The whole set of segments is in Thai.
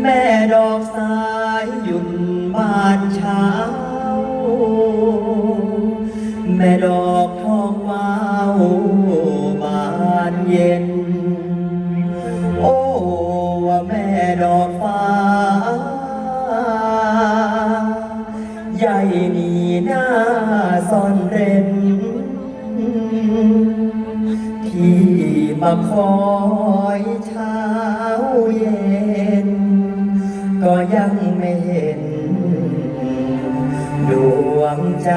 แม่ดอกสายหยุ่นบานเช้า แม่ดอกทองวาวบานเย็น โอ้ว่าแม่ดอกฟ้า ใหญ่นีหน้าซ่อนเร้นที่มาคอย น ดวงใจ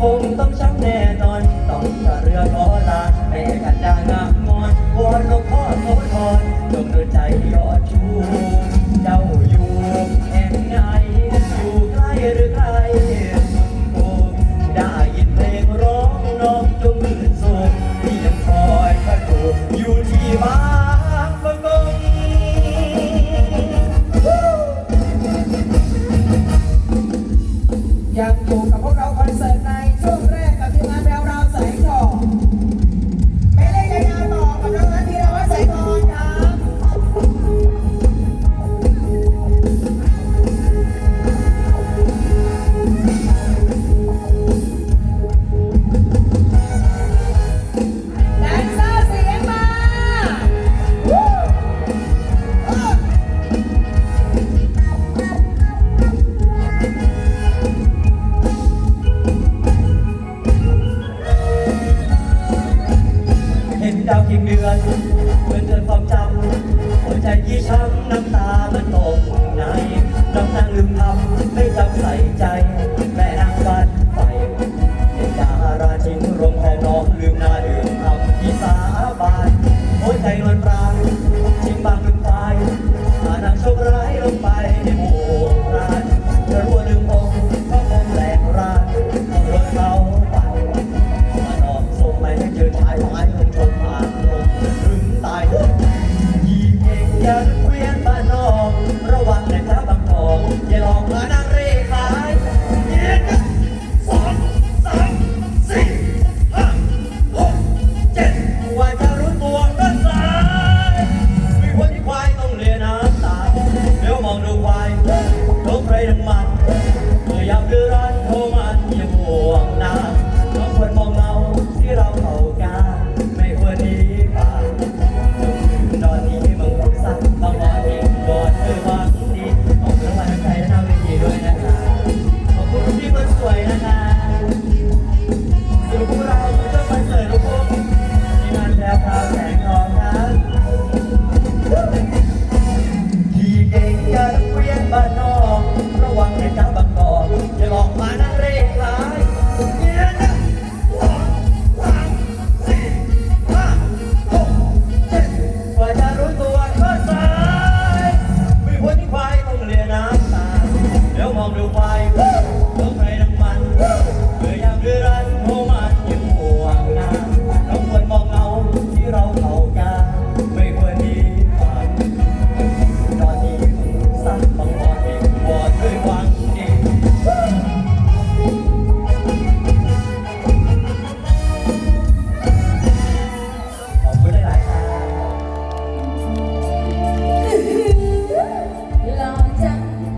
คงต้องช้ำแน่นอน ต้องเรือขอลาแม่กันดางามงอนวอนหลวงพ่อโสธรจงดลใจยอดชู น้ำตา made my